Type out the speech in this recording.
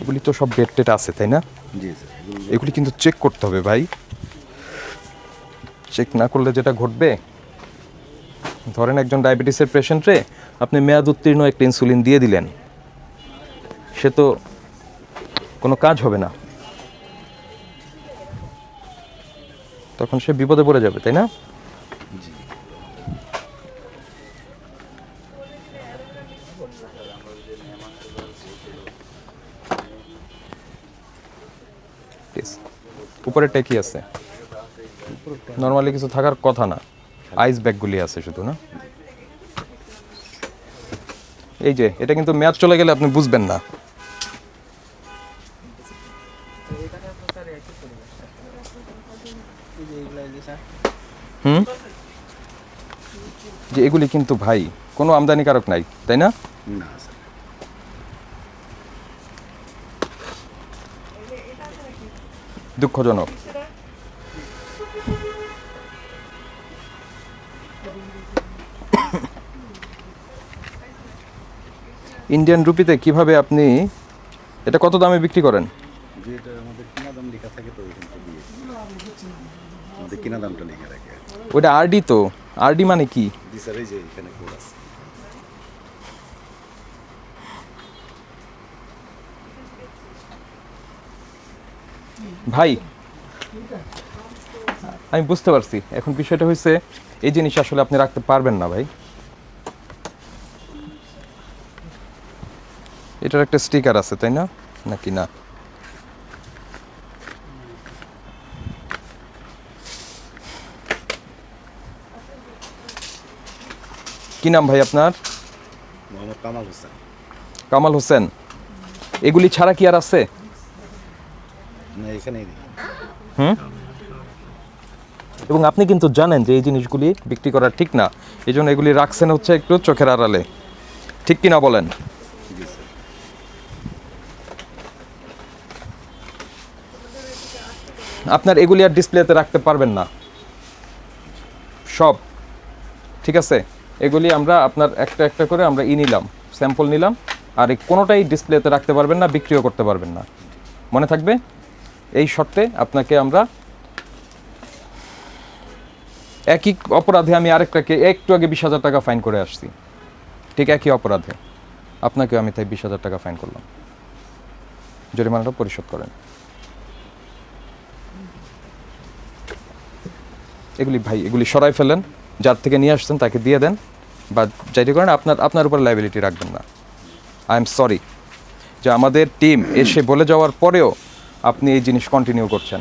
এগুলি তো সব বেড টেট আছে তাই না? জি এগুলি কিন্তু চেক করতে হবে ভাই। চেক না করলে যেটা ঘটবে? ধরেন একজন ডায়াবেটিসের পেশেন্টরে আপনি মেয়াদ উত্তীর্ণ একটা ইনসুলিন দিয়ে দিলেন। সে তো কোনো কাজ হবে না। তখন সে বিপদে পড়ে যাবে তাই না? Yes. উপরেরটা কি আছে। নর্মালি কিছু থাকার কথা না। আইস ব্যাগগুলি আছে শুধু, না? এই যে, এটা কিন্তু ম্যাচ চলে গেলে আপনি বুঝবেন না। হুম? যে এগুলি কিন্তু ভাই কোনো আমদানিকারক নাই তাই না? না দুঃখজনক। ইন্ডিয়ান রুপিতে কীভাবে আপনি এটা কত দামে বিক্রি করেন? যে এটা আমাদের কিনা দাম লেখা থাকে তো দিয়ে। আমাদের কিনা দামটা লেখা রাখে ওটা আরডি তো। আরডি মানে কি? জি স্যার এই যে এখানে কোড আছে। ভাই আমি বুঝতে পারছি। এখন বিষয়টা হয়েছে এই জিনিস আসলে আপনি রাখতে পারবেন না ভাই। এটার একটা স্টিকার আছে তাই না? নাকি না? কি নাম ভাই আপনার? মোহাম্মদ কামাল হোসেন। কামাল হোসেন। এগুলি ছাড়া কি আর আছে? না এখানেই দিই এবং আপনি কিন্তু জানেন যে এই জিনিসগুলি বিক্রি করা ঠিক না। এই জন্য এগুলি রাখছেন হচ্ছে একটু চোখের আড়ালে। ঠিক কি না বলেন আপনার এগুলি আর ডিসপ্লেতে রাখতে পারবেন না। সব। ঠিক আছে? এগুলি আমরা আপনার একটা একটা করে আমরা ই নিলাম স্যাম্পল নিলাম, আর এই কোনোটাই ডিসপ্লেতে রাখতে পারবেন না, বিক্রিও করতে পারবেন না। মনে থাকবে? এই শর্তে আপনাকে আমরা একই অপরাধে আমি আরেকটাকে একটু আগে বিশ হাজার টাকা ফাইন করে আসছি। ঠিক একই অপরাধে। আপনাকেও আমি তাই বিশ হাজার টাকা ফাইন করলাম। জরিমানাটা পরিশোধ করেন। এগুলি ভাই, এগুলি সরাই ফেলেন। যার থেকে নিয়ে আসছেন তাকে দিয়ে দেন বা যেটি করেন, আপনার আপনার উপর লাইবিলিটি রাখবেন না। আই এম সরি যে আমাদের টিম এসে বলে যাওয়ার পরেও আপনি এই জিনিস কন্টিনিউ করছেন।